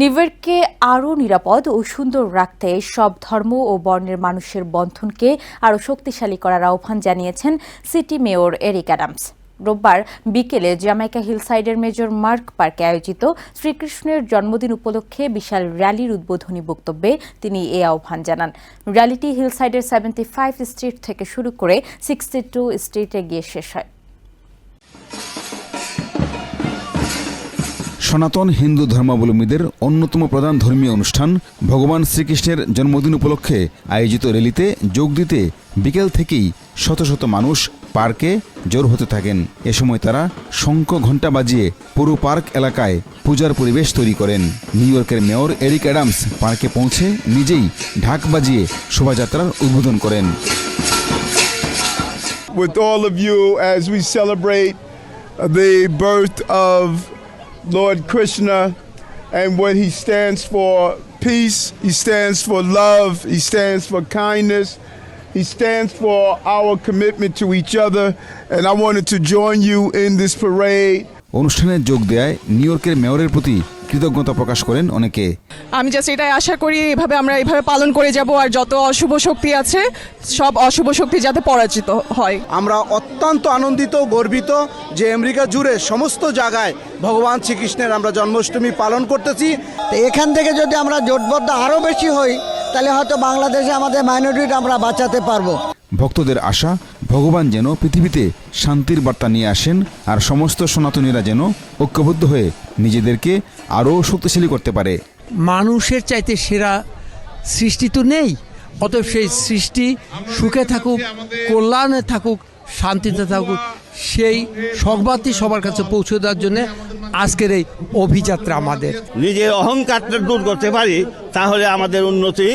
নিউইয়র্ককে আরও নিরাপদ ও সুন্দর রাখতে সব ধর্ম ও বর্ণের মানুষের বন্ধনকে আরও শক্তিশালী করার আহ্বান জানিয়েছেন সিটি মেয়র এরিক অ্যাডামস। রোববার বিকেলে জামাইকা হিলসাইডের মেজর মার্ক পার্কে আয়োজিত শ্রীকৃষ্ণের জন্মদিন উপলক্ষে বিশাল র্যালির উদ্বোধনী বক্তব্যে তিনি এ আহ্বান জানান। র্যালিটি হিলসাইডের সেভেন্টি ফাইভ স্ট্রিট থেকে শুরু করে সিক্সটি টু স্ট্রিটে গিয়ে শেষ হয়। সনাতন হিন্দু ধর্মাবলম্বীদের অন্যতম প্রধান ধর্মীয় অনুষ্ঠান ভগবান শ্রীকৃষ্ণের জন্মদিন উপলক্ষে আয়োজিত র্যালিতে যোগ দিতে বিকেল থেকেই শত শত মানুষ পার্কে জোর হতে থাকেন। এ সময় তারা শঙ্খ ঘণ্টা বাজিয়ে পুরো পার্ক এলাকায় পূজার পরিবেশ তৈরি করেন। নিউ ইয়র্কের মেয়র এরিক অ্যাডামস পার্কে পৌঁছে নিজেই ঢাক বাজিয়ে শোভাযাত্রার উদ্বোধন করেন। With all of you, as we celebrate the birth of Lord Krishna and what he stands for peace, he stands for love, he stands for kindness, he stands for our commitment to each other. And I wanted to join you in this parade. অনুষ্ঠানে যোগ দেয় new ইয়র্কের মেয়রের প্রতি কৃতজ্ঞতা প্রকাশ করেন অনেকে। আমি জাস্ট এটাই আশা করি এভাবে আমরা এভাবে পালন করে যাব আর যত অশুভ শক্তি আছে সব অশুভ শক্তি যাতে পরাজিত হয়। আমরা অত্যন্ত আনন্দিত গর্বিত যে আমেরিকা জুড়ে সমস্ত জায়গায় ভগবান শ্রীকৃষ্ণের আমরা জন্মাষ্টমী পালন করতেছি। তো এখান থেকে যদি আমরা জোটবদ্ধ আরও বেশি হই তাহলে হয়তো বাংলাদেশে আমাদের মাইনরিটি আমরা বাঁচাতে পারব। ভক্তদের আশা ভগবান যেন পৃথিবীতে শান্তির বার্তা নিয়ে আসেন আর সমস্ত সনাতনীরা যেন ঐক্যবদ্ধ হয়ে নিজেদেরকে আরও শক্তিশালী করতে পারে। মানুষের চাইতে সেরা সৃষ্টি তো নেই, অতএব সেই সৃষ্টি সুখে থাকুক, কল্যাণে থাকুক শান্তিতে থাকুক। সেই সংবাদটি সবার কাছে পৌঁছে দেওয়ার জন্য আজকের এই অভিযাত্রা আমাদের। নিজের অহংকারটা দূর করতে পারি তাহলে আমাদের উন্নতি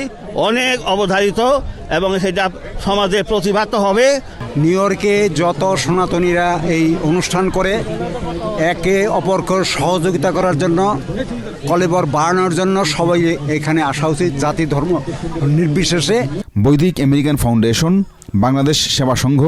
অনেক অবধারিত এবং সেটা সমাজে প্রতিভাত হবে। নিউ ইয়র্কে যত সনাতনীরা এই অনুষ্ঠান করে একে অপরকে সহযোগিতা করার জন্য কলেবর বাড়ানোর জন্য সবাই এখানে আসা উচিত জাতি ধর্ম নির্বিশেষে। বৈদিক আমেরিকান ফাউন্ডেশন বাংলাদেশ সেবা সংঘ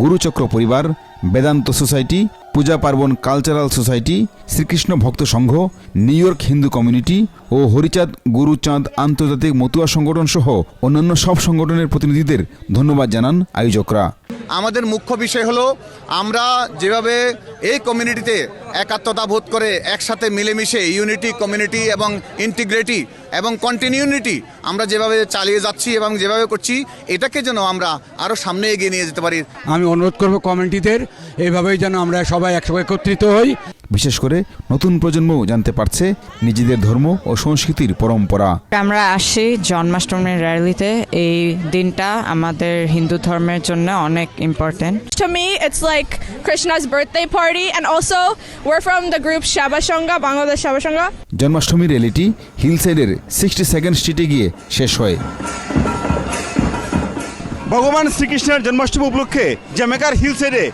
গুরুচক্র পরিবার, বেদান্ত সোসাইটি, পূজা পার্বণ কালচারাল সোসাইটি, শ্রীকৃষ্ণ ভক্ত সংঘ, নিউ ইয়র্ক হিন্দু কমিউনিটি ও হরিচাঁদ গুরুচাঁদ আন্তর্জাতিক মতুয়া সংগঠন সহ অন্যান্য সব সংগঠনের প্রতিনিধিদের ধন্যবাদ জানান আয়োজকরা। আমাদের মুখ্য বিষয় হলো আমরা যেভাবে এই কমিউনিটিতে একাত্মতা বোধ করে একসাথে মিলেমিশে ইউনিটি কমিউনিটি এবং ইন্টিগ্রেটি এবং কন্টিনিউনিটি আমরা যেভাবে চালিয়ে যাচ্ছি এবং যেভাবে করছি, এটাকে যেন আমরা আরও সামনে এগিয়ে নিয়ে যেতে পারি। আমি অনুরোধ করব কমিউনিটিদের এইভাবেই যেন আমরা সবাই একসঙ্গে একত্রিত হই। বিশেষ করে নতুন প্রজন্মও জানতে পারছে নিজেদের ধর্ম ও সংস্কৃতির পরম্পরা। আমরা আসি জন্মাষ্টমীর র্যালিতে। এই দিনটা আমাদের হিন্দু ধর্মের জন্য অনেক important To me, it's like Krishna's birthday party, and also we're from the group Shaba Shanga, Bangladesh Shaba Shanga. Janmashtami র্যালিটি হিলসাইডের সিক্সটি সেকেন্ড স্ট্রিটে গিয়ে শেষ হয়। ভগবান শ্রীকৃষ্ণের জন্মাষ্টমী উপলক্ষে জ্যামেকার হিলসেডে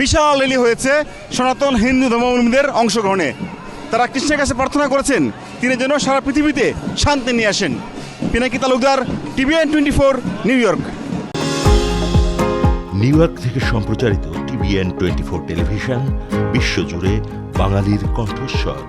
বিশাল রেলি হয়েছে সনাতন হিন্দু ধর্মাবলম্বীদের অংশগ্রহণে। তারা কৃষ্ণের কাছে প্রার্থনা করেছেন, তিনি যেন সারা পৃথিবীতে শান্তি নিয়ে আসেন। Pinaki Talukdar, TVN twenty four, New York. New York থেকে সম্প্রচারিত টিভিএন টোয়েন্টি ফোর টেলিভিশন, বিশ্বজুড়ে বাঙালির কণ্ঠস্বর।